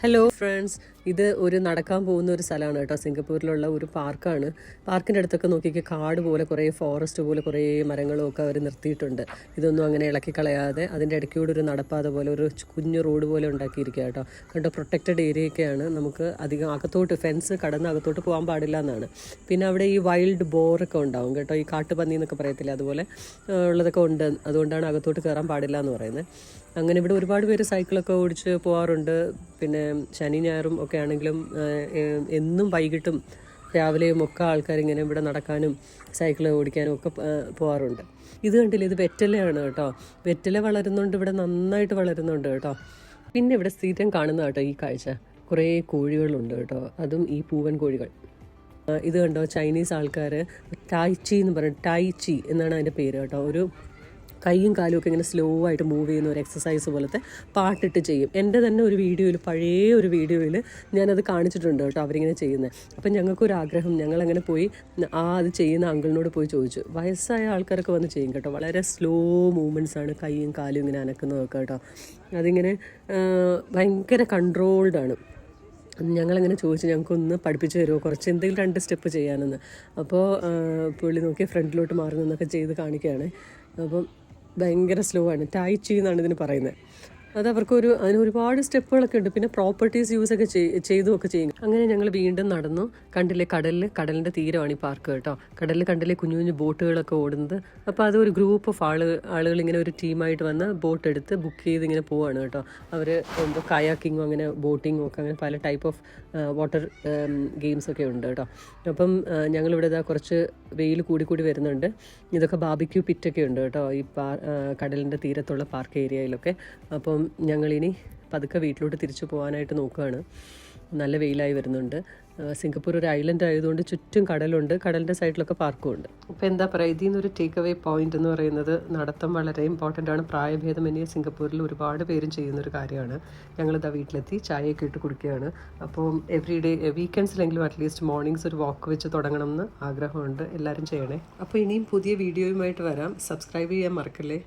Hello friends ഇത് ഒരു നടക്കാൻ പോകുന്ന ഒരു സ്ഥലമാണ് കേട്ടോ. സിംഗപ്പൂരിലുള്ള ഒരു പാർക്കാണ്. പാർക്കിന്റെ അടുത്തൊക്കെ നോക്കിയൊക്കെ കാട് പോലെ കുറേ ഫോറസ്റ്റ് പോലെ കുറേ മരങ്ങളും ഒക്കെ അവർ നിർത്തിയിട്ടുണ്ട്. ഇതൊന്നും അങ്ങനെ ഇളക്കി കളയാതെ അതിന്റെ ഇടയ്ക്കൂടെ ഒരു നടപ്പാത പോലെ ഒരു കുഞ്ഞു റോഡ് പോലെ ഉണ്ടാക്കിയിരിക്കുക കേട്ടോ. കണ്ടോ പ്രൊട്ടക്റ്റഡ് ഏരിയയൊക്കെയാണ് നമുക്ക് അധികം അകത്തോട്ട് ഫെൻസ് കടന്ന് അകത്തോട്ട് പോകാൻ പാടില്ല എന്നാണ്. പിന്നെ അവിടെ ഈ വൈൽഡ് ബോറൊക്കെ ഉണ്ടാവും കേട്ടോ. ഈ കാട്ടുപന്നി എന്നൊക്കെ പറയത്തില്ല അതുപോലെ ഉള്ളതൊക്കെ ഉണ്ട്. അതുകൊണ്ടാണ് അകത്തോട്ട് കയറാൻ പാടില്ല എന്ന് പറയുന്നത്. അങ്ങനെ ഇവിടെ ഒരുപാട് പേര് സൈക്കിളൊക്കെ ഓടിച്ച് പോകാറുണ്ട് പിന്നെ ശനി ഞായറും ഒക്കെ ആണെങ്കിലും എന്നും വൈകിട്ടും രാവിലെയും ഒക്കെ ആൾക്കാർ ഇങ്ങനെ ഇവിടെ നടക്കാനും സൈക്കിൾ ഓടിക്കാനും ഒക്കെ പോകാറുണ്ട് ഇത് കണ്ടില്ല? ഇത് വെറ്റലയാണ് കേട്ടോ. വെറ്റല വളരുന്നുണ്ട് ഇവിടെ നന്നായിട്ട് വളരുന്നുണ്ട് കേട്ടോ. പിന്നെ ഇവിടെ സ്ഥിരം കാണുന്ന കേട്ടോ ഈ കാഴ്ച. കുറേ കോഴികളുണ്ട് കേട്ടോ. അതും ഈ പൂവൻ കോഴികൾ. ഇത് കണ്ടോ? ചൈനീസ് ആൾക്കാർ ടൈച്ചി എന്ന് പറയും. ടൈച്ചി എന്നാണ് അതിന്റെ പേര് കേട്ടോ. ഒരു കൈയും കാലും ഒക്കെ ഇങ്ങനെ സ്ലോ ആയിട്ട് മൂവ് ചെയ്യുന്ന ഒരു എക്സസൈസ് പോലത്തെ പാട്ടിട്ട് ചെയ്യും. എന്റെ തന്നെ ഒരു വീഡിയോയിൽ പഴയ ഒരു വീഡിയോയിൽ ഞാനത് കാണിച്ചിട്ടുണ്ട് കേട്ടോ അവരിങ്ങനെ ചെയ്യുന്നത് അപ്പം ഞങ്ങൾക്കൊരാഗ്രഹം ഞങ്ങളങ്ങനെ പോയി ആ അത് ചെയ്യുന്ന അങ്കിളിനോട് പോയി ചോദിച്ചു. വയസ്സായ ആൾക്കാരൊക്കെ വന്ന് ചെയ്യും കേട്ടോ. വളരെ സ്ലോ മൂവ്മെന്റ്സ് ആണ് കൈയും കാലും ഇങ്ങനെ അനക്കുന്നതൊക്കെ കേട്ടോ. അതിങ്ങനെ ഭയങ്കര കൺട്രോൾഡാണ് ഞങ്ങളങ്ങനെ ചോദിച്ചു ഞങ്ങൾക്കൊന്ന് പഠിപ്പിച്ചു തരുമോ? കുറച്ച് എന്തെങ്കിലും രണ്ട് സ്റ്റെപ്പ് ചെയ്യാനെന്ന്. അപ്പോൾ പുള്ളി നോക്കി ഫ്രണ്ടിലോട്ട് മാറി നിന്നൊക്കെ ചെയ്ത് കാണിക്കുകയാണ് അപ്പം ഭയങ്കര സ്ലോ ആണ്. ടൈച്ചി എന്നാണ് ഇതിന് പറയുന്നത്. അത് അവർക്കൊരു അതിന് ഒരുപാട് സ്റ്റെപ്പുകളൊക്കെ ഉണ്ട്. പിന്നെ പ്രോപ്പർട്ടീസ് യൂസ് ഒക്കെ ചെയ്തു ഒക്കെ ചെയ്യും അങ്ങനെ ഞങ്ങൾ വീണ്ടും നടന്നു. കണ്ടില്ലേ കടലിൽ കടലിന്റെ തീരമാണ് ഈ പാർക്ക് കേട്ടോ. കടലിൽ കണ്ടില്ലേ കുഞ്ഞു കുഞ്ഞു ബോട്ടുകളൊക്കെ ഓടുന്നത്. അപ്പോൾ അത് ഒരു ഗ്രൂപ്പ് ഓഫ് ആൾ ആളുകൾ ഇങ്ങനെ ഒരു ടീമായിട്ട് വന്ന് ബോട്ട് എടുത്ത് ബുക്ക് ചെയ്ത് ഇങ്ങനെ പോവാണ് കേട്ടോ. അവർ എന്തോ കയാക്കിങ്ങും അങ്ങനെ ബോട്ടിങ്ങും ഒക്കെ അങ്ങനെ പല ടൈപ്പ് ഓഫ് വാട്ടർ ഗെയിംസ് ഒക്കെ ഉണ്ട് കേട്ടോ. അപ്പം ഞങ്ങളിവിടെ ഇതാ കുറച്ച് വെയിൽ കൂടി കൂടി വരുന്നുണ്ട്. ഇതൊക്കെ ബാബിക്യൂ പിറ്റൊക്കെ ഉണ്ട് കേട്ടോ ഈ പാ കടലിന്റെ തീരത്തുള്ള പാർക്ക് ഏരിയയിലൊക്കെ. അപ്പം ഞങ്ങളിനി പതുക്കെ വീട്ടിലോട്ട് തിരിച്ചു പോകാനായിട്ട് നോക്കുകയാണ് നല്ല വെയിലായി വരുന്നുണ്ട്. സിംഗപ്പൂർ ഒരു ഐലൻഡ് ആയതുകൊണ്ട് ചുറ്റും കടലുണ്ട്. കടലിന്റെ സൈഡിലൊക്കെ പാർക്കും ഉണ്ട്. അപ്പോൾ എന്താ പറയുക ഇതിൽ നിന്നൊരു ടേക്ക് അവേ പോയിന്റ് എന്ന് പറയുന്നത് നടത്തം വളരെ ഇമ്പോർട്ടന്റ് ആണ്. പ്രായഭേദമന്യേ സിംഗപ്പൂരിൽ ഒരുപാട് പേരും ചെയ്യുന്ന ഒരു കാര്യമാണ്. ഞങ്ങളിതാ വീട്ടിലെത്തി ചായയൊക്കെ ഇട്ട് കുടിക്കുകയാണ്. അപ്പോൾ എവറി ഡേ വീക്കെൻഡ്സിലെങ്കിലും അറ്റ്ലീസ്റ്റ് മോർണിംഗ്സ് ഒരു വാക്ക് വെച്ച് തുടങ്ങണം എന്ന് ആഗ്രഹമുണ്ട്. എല്ലാവരും ചെയ്യണേ. അപ്പോൾ ഇനിയും പുതിയ വീഡിയോയുമായിട്ട് വരാം. സബ്സ്ക്രൈബ് ചെയ്യാൻ മറക്കല്ലേ?